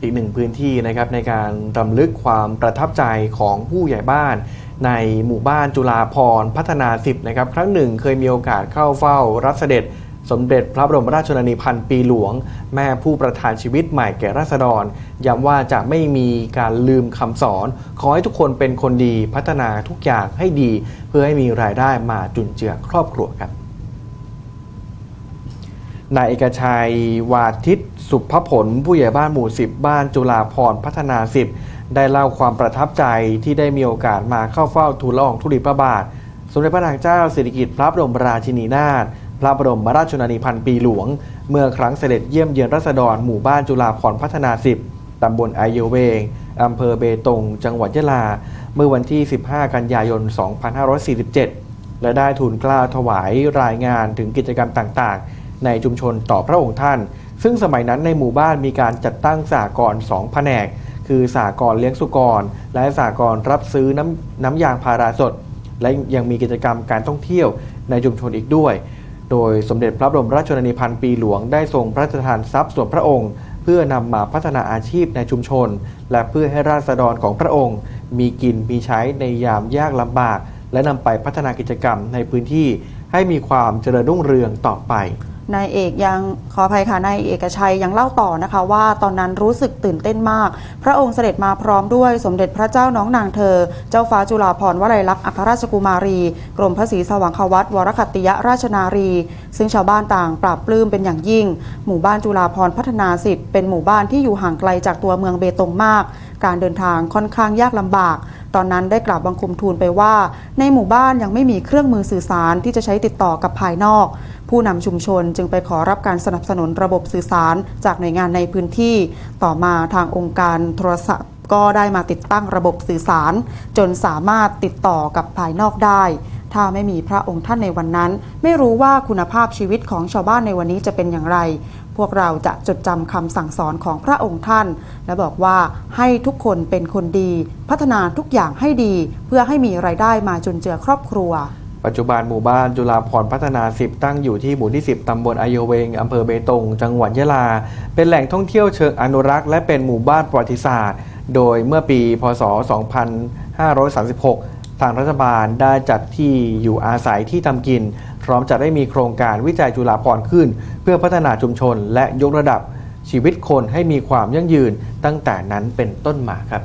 อีกหนึ่งพื้นที่นะครับในการรำลึกความประทับใจของผู้ใหญ่บ้าน ในหมู่บ้านจุฬาพรพัฒนาสิบนะครับครั้งหนึ่งเคยมีโอกาสเข้าเฝ้า รับเสด็จสมเด็จพระบรมราชชนนีพันปีหลวง แม่ผู้ประทานชีวิตใหม่แก่ราษฎรย้ำว่าจะไม่มีการลืมคำสอน ขอให้ทุกคนเป็นคนดีพัฒนาทุกอย่างให้ดี เพื่อให้มีรายได้มาจุนเจือครอบครัวครับ นายเอกชัยวาทิตสุภผล ผู้ใหญ่บ้านหมู่ 10 บ้านจุฬาพรพัฒนา 10 ได้เล่าความประทับใจที่ได้มีโอกาสมาเข้าเฝ้าทูลละอองธุลีพระบาท สมเด็จพระนางเจ้าสิริกิติ์พระบรมราชินีนาถพระบรมราชชนนีพันปีหลวง เมื่อครั้งเสด็จเยี่ยมเยือนรัษฎรหมู่บ้านจุฬาพรพัฒนา 10 ตำบลไอเยเวงอำเภอเบตง จังหวัดยะลา เมื่อวันที่ 15 กันยายน 2547 และได้ทูลกล้าถวายรายงานถึงกิจกรรมต่างๆ ในชุมชนต่อพระองค์ท่าน ซึ่งสมัยนั้นในหมู่บ้านมีการจัดตั้งสากรณ์สองแผนก คือสากรณ์เลี้ยงสุกร และสากรณ์รับซื้อน้ำน้ำยางพาราสด และยังมีกิจกรรมการท่องเที่ยวในชุมชนอีกด้วย โดยสมเด็จพระบรมราชชนนีพันปีหลวงได้ทรงพระราชทานทรัพย์ส่วนพระองค์ เพื่อนำมาพัฒนาอาชีพในชุมชน และเพื่อให้ราษฎรของพระองค์ มีกินมีใช้ในยามยากลำบากและนำไปพัฒนากิจกรรมในพื้นที่ให้มีความเจริญรุ่งเรืองต่อไป นายเอกยังขออภัยค่ะนายเอกชัยยังเล่าต่อนะคะว่าตอนนั้นรู้สึกตื่นเต้นมาก พระองค์เสด็จมาพร้อมด้วยสมเด็จพระเจ้าน้องนางเธอ เจ้าฟ้าจุฬาภรณ์วลัยลักษณ์อัครราชกุมารี กรมพระศรีสว่างควัตวรคัติยราชนารี ซึ่งชาวบ้านต่างปราบปลื้มเป็นอย่างยิ่ง หมู่บ้านจุฬาภรณ์พัฒนาสิทธิ์เป็นหมู่บ้านที่อยู่ห่างไกลจากตัวเมืองเบตงมาก การเดินทางค่อนข้างยากลำบาก ตอนนั้นได้กราบบังคมทูลไปว่า ในหมู่บ้านยังไม่มีเครื่องมือสื่อสารที่จะใช้ติดต่อกับภายนอก ผู้นำชุมชนจึงไปขอรับการสนับสนุนระบบสื่อสารจากหน่วยงานในพื้นที่ ต่อมาทางองค์การโทรศัพท์ก็ได้มาติดตั้งระบบสื่อสาร จนสามารถติดต่อกับภายนอกได้ ถ้าไม่มีพระองค์ท่านในวันนั้น ไม่รู้ว่าคุณภาพชีวิตของชาวบ้านในวันนี้จะเป็นอย่างไร พวกเราจะจดจำคำสั่งสอนของพระองค์ท่าน และบอกว่าให้ทุกคนเป็นคนดี พัฒนาทุกอย่างให้ดี เพื่อให้มีรายได้มาจุนเจือครอบครัว ปัจจุบันหมู่บ้านจุฬาพรพัฒนา 10 ตั้งอยู่ที่หมู่ที่ 10 ตำบลอายเวง อำเภอเบตง จังหวัดยะลา เป็นแหล่งท่องเที่ยวเชิงอนุรักษ์และเป็นหมู่บ้านประวัติศาสตร์ โดยเมื่อปี พศ 2536 ทางรัฐบาลได้จัดที่อยู่อาศัยที่ทำกิน พร้อมจะได้มีโครงการวิจัยจุฬาพรณ์ขึ้น เพื่อพัฒนาชุมชนและยกระดับชีวิตคนให้มีความยั่งยืนตั้งแต่นั้นเป็นต้นมาครับ